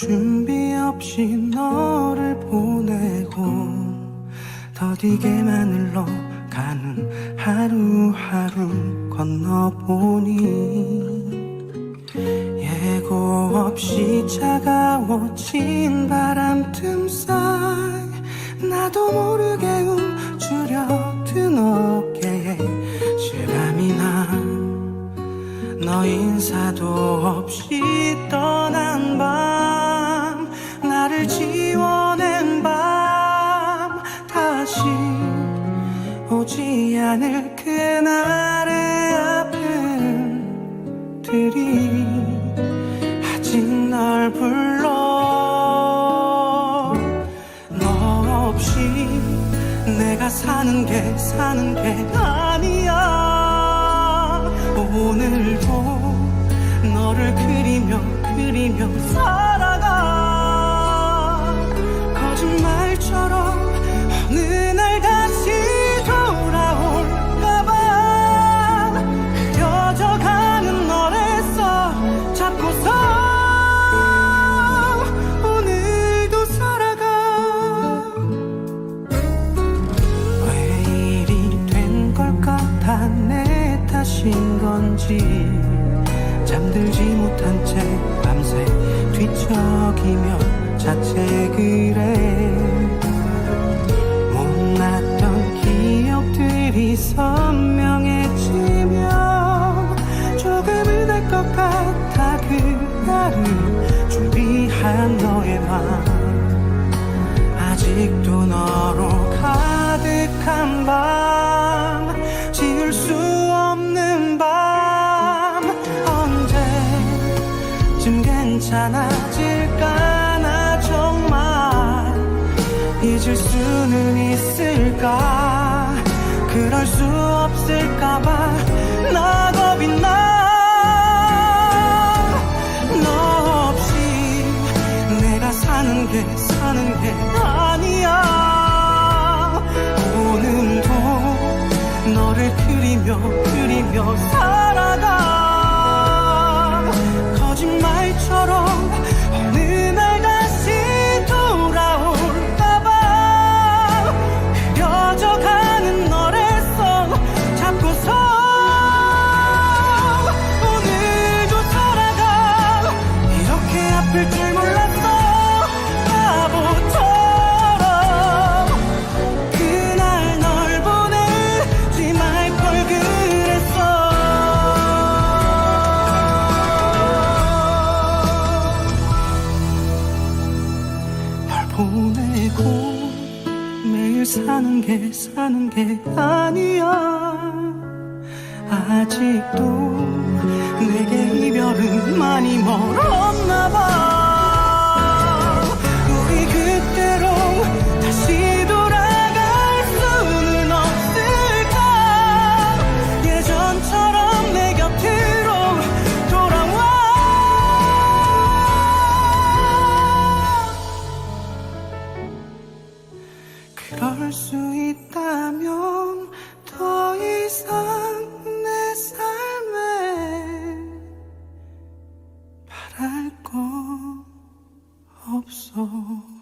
준비 없이 너를 보내고 더디게만 흘러가는 하루하루 건너보니 예고 없이 차가워진 바람 틈 사이 나도 모르게 움츠려든 어깨에 실감이 나. 너 인사도 없이 떠난 밤 나를 지워낸 밤 다시 오지 않을 그날의 아픔들이 아직 널 불러 너 없이 내가 사는 게 사는 게 아니야. 오늘도 너를 그리며 그리며 살 탓인 건지 잠들지 못한 채 밤새 뒤척이며 자책을 해 못났던 기억들이 선명해지며 조금은 알 것 같아 그날을 괜찮아질까? 나 정말 잊을 수는 있을까? 그럴 수 없을까봐 나 겁이 나너 없이 내가 사는 게 사는 게 아니야. 오늘도 너를 그리며 그리며 살 사는 게 사는 게 아니야. 아직도 내게 이별은 많이 멀었 바랄 거 없어.